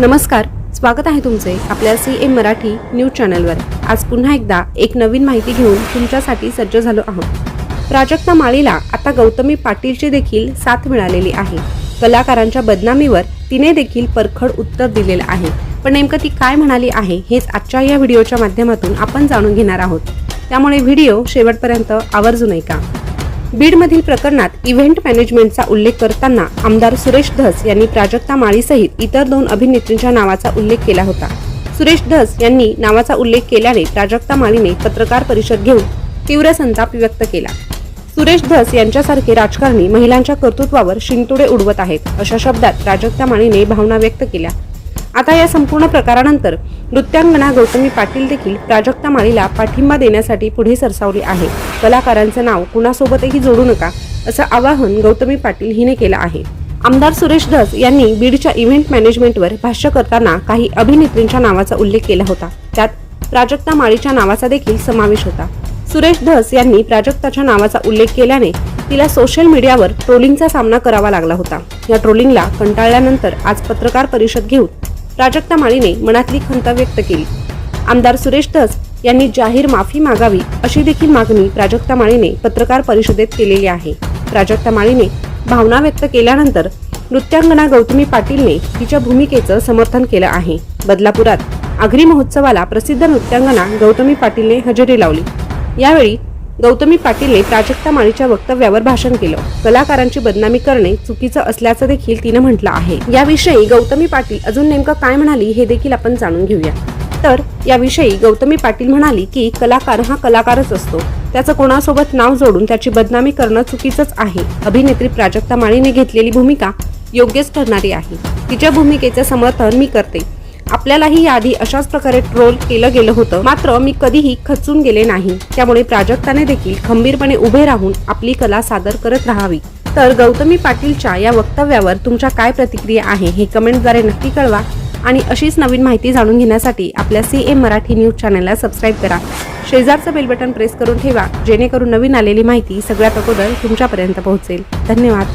नमस्कार स्वागत आहे तुमचे आपल्या सी एम मराठी न्यूज चॅनलवर. आज पुन्हा एकदा एक नवीन माहिती घेऊन तुमच्यासाठी सज्ज झालो आहोत. प्राजक्ता माळीला आता गौतमी पाटीलची देखील साथ मिळालेली आहे. कलाकारांच्या बदनामीवर तिने देखील परखड उत्तर दिलेलं आहे. पण नेमकं ती काय म्हणाली आहे हेच आजच्या या व्हिडिओच्या माध्यमातून आपण जाणून घेणार आहोत. त्यामुळे व्हिडिओ शेवटपर्यंत आवर्जून ऐका. बीडमधील प्रकरणात इव्हेंट मॅनेजमेंटचा उल्लेख करताना आमदार सुरेश धस यांनी प्राजक्ता माळीसहित इतर दोन अभिनेत्रींच्या नावाचा उल्लेख केला होता. सुरेश धस यांनी नावाचा उल्लेख केल्याने प्राजक्ता माळीने पत्रकार परिषद घेऊन तीव्र संताप व्यक्त केला. सुरेश धस यांच्यासारखे राजकारणी महिलांच्या कर्तृत्वावर शिंतोडे उडवत आहेत अशा शब्दात प्राजक्ता माळीने भावना व्यक्त केल्या. आता या संपूर्ण प्रकारानंतर नृत्यांगना गौतमी पाटील देखील प्राजक्ता माळीला पाठिंबा देण्यासाठी पुढे सरसावली आहे. कलाकारांचं नाव कुणासोबतही जोडू नका असं आवाहन गौतमी पाटील हिने केलं आहे. आमदार सुरेश धस यांनी बीडच्या इव्हेंट मॅनेजमेंटवर भाष्य करताना काही अभिनेत्रींच्या नावाचा उल्लेख केला होता. त्यात प्राजक्ता माळीच्या नावाचा देखील समावेश होता. सुरेश धस यांनी प्राजक्ताच्या नावाचा उल्लेख केल्याने तिला सोशल मीडियावर ट्रोलिंगचा सामना करावा लागला होता. या ट्रोलिंगला कंटाळल्यानंतर आज पत्रकार परिषद घेऊन प्राजक्ता माळीने मनातली खंत व्यक्त केली. आमदार सुरेश धस यांनी जाहीर माफी मागावी अशी देखील मागणी प्राजक्ता माळीने पत्रकार परिषदेत केलेली आहे. प्राजक्ता माळीने भावना व्यक्त केल्यानंतर नृत्यांगना गौतमी पाटीलने तिच्या भूमिकेचं समर्थन केलं आहे. बदलापुरात आगरी महोत्सवाला प्रसिद्ध नृत्यांगना गौतमी पाटीलने हजेरी लावली. यावेळी गौतमी पाटीलने प्राजक्ता माळीच्या वक्तव्यावर भाषण केलं. कलाकारांची बदनामी करणे चुकीचं असल्याचं देखील तिनं म्हटलं आहे. याविषयी गौतमी पाटील अजून नेमकं काय म्हणाली हे देखील आपण जाणून घेऊया. तर याविषयी गौतमी पाटील म्हणाली की कलाकार हा कलाकारच असतो. त्याचं कोणासोबत नाव जोडून त्याची बदनामी करणं चुकीचंच आहे. अभिनेत्री प्राजक्ता माळीने घेतलेली भूमिका योग्यच ठरणारी आहे. तिच्या भूमिकेचं समर्थन मी करते. आपल्यालाही याआधी अशाच प्रकारे ट्रोल केलं गेलं होतं. मात्र मी कधीही खचून गेले नाही. त्यामुळे प्राजक्ताने देखील खंबीरपणे उभे राहून आपली कला सादर करत राहावी. तर गौतमी पाटीलच्या या वक्तव्यावर तुमच्या काय प्रतिक्रिया आहे हे कमेंटद्वारे नक्की कळवा. आणि अशीच नवीन माहिती जाणून घेण्यासाठी आपल्या सी एम मराठी न्यूज चॅनलला सबस्क्राईब करा. शेजारचं बेल बटन प्रेस करून ठेवा जेणेकरून नवीन आलेली माहिती सगळ्यात अगोदर तुमच्यापर्यंत पोहोचेल. धन्यवाद.